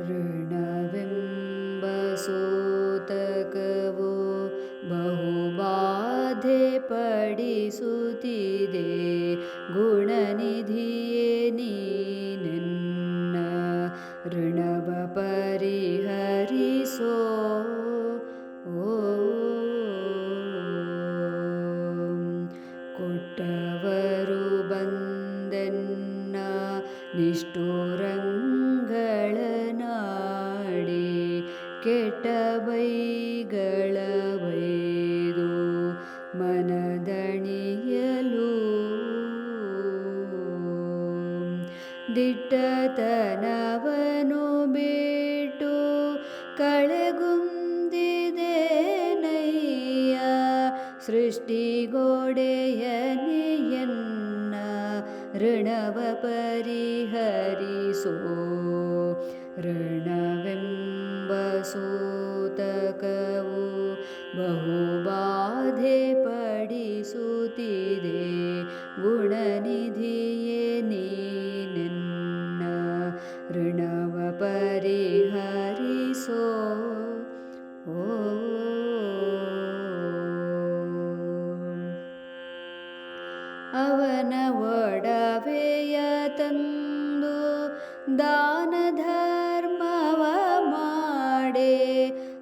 ऋणबिम्बसोतकवो बहुबाधे पडिसुतिदे गुणनिधे निन् ऋणवपरिहर ದಿಟ್ಟತನವನು ಬಿಟ್ಟು ಕಳೆಗುಂದಿದೆ ನಯ್ಯ ಸೃಷ್ಟಿಗೋಡೆಯನೆಯನ್ನ ಋಣವ ಪರಿಹರಿಸೋ. ಋಣವೆಂಬ ಸೂತಕವು ಬಹುಬಾಧೆ ಪಡಿಸುತ್ತಿದೆ. ಗುಣನಿಧಿಯೇ ನೀನೆನ್ನ ಅವನ ಒಡವೆಯ ತಂದು ದಾನ ಧರ್ಮವ ಮಾಡೆ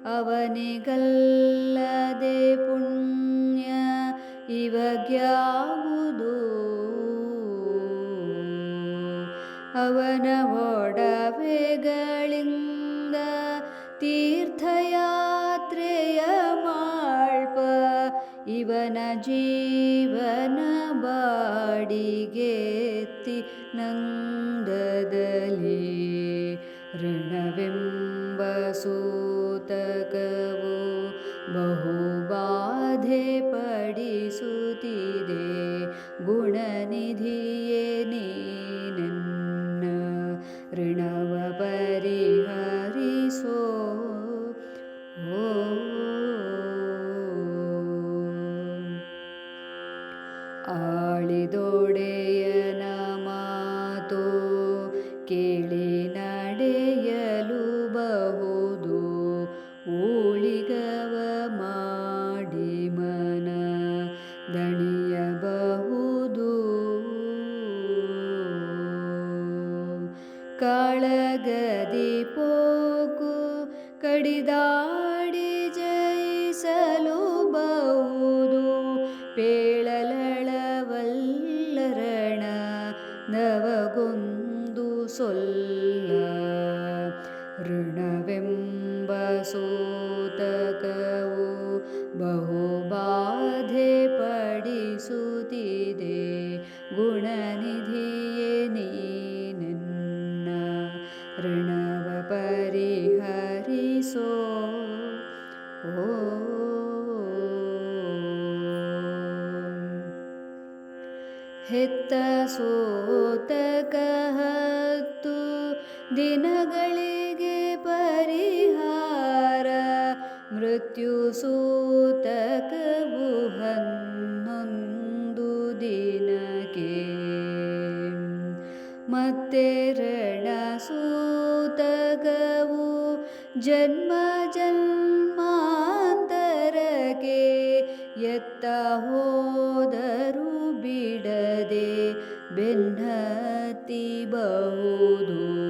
ಅವನಿಗಲ್ಲದೆ ಪುಣ್ಯ ಇವಗ್ಯಾವುದು? ಅವನ ಒಡವೆಗಳಿಂದ ತೀರ್ಥಯಾತ್ರೆಯ ಇವನ ಜೀವನ ಬಾಡಿಗೆತ್ತಿ ನಂದದಲ್ಲಿ ಋಣವೆಂಬ ಸೂತಕವು ಬಹುಬಾಧೆ ಪಡಿಸುತ್ತಿದೆ ಗುಣನಿಧಿಯೇ ನೀನೆನ್ನ ಆಳಿದೊಡೆಯನ ಮಾತು ಕೇಳಿ ನಡೆಯಲು ಬಹುದು ಊಳಿಗವ ಮಾಡಿ ಮನ ದಣಿಯಬಹುದು. ಕಾಳಗದಿ ಪೋಕು ಕಡಿದಾಡಿ ಜಯಿಸಲು ಬಹುದು ಪೇಳಲಳವಲ್ಲರಣ ನವಗೊಂದು ಸೊಲ್ಲ ಋಣವೆಂಬ ಸೂತಕವು ಬಹುಬಾಧೆ ಪಡಿಸುತ್ತಿದೆ ಗುಣನಿಧಿಯೇ ನೀನೆನ್ನ ಋಣವ ಪರಿಹರಿಸೋ ಓ ಹೆತ್ತ ಹತ್ತು ದಿನಗಳಿಗೆ ಪರಿಹಾರ. ಮೃತ್ಯು ಸೂತಕವು ಹನ್ನೊಂದು ದಿನಕ್ಕೆ. ಮತ್ತೆ ರಣ ಸೂತಕವು ಜನ್ಮ ಜನ್ಮಾಂತರಕ್ಕೆ ಎತ್ತ ಹೋದರು ಬಿಡದೆ ಬೆನ್ನತ್ತಿಬಹುದು बहुदो।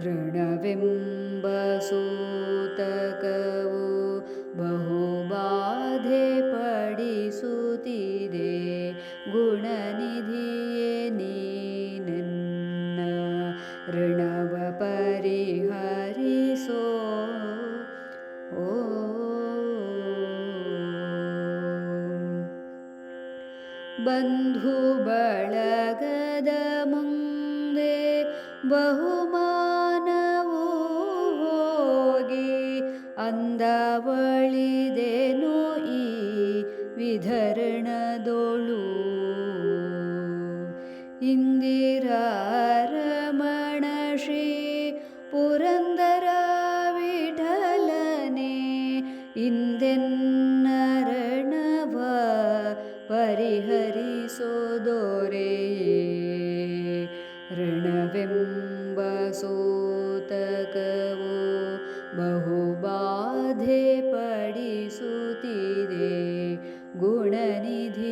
ऋणविम्बसूतकवो बहु बाधे पडिसुतिदे। गुणनिधे निनन् ऋणवपरिहर ಬಂಧು ಬಳಗದ ಮುಂದೆ ಬಹುಮಾನವು ಹೋಗಿ ಅಂದವಳಿದೆನು ಈ ವಿಧರಣದೊಳು. ಇಂದಿರಾರಮಣ ಶ್ರೀ ಪುರಂದರ हरिहरिषोदो सोदोरे ऋणबिम्बसूतकवो बहुबाधे पडिसुतिरे गुणनिधि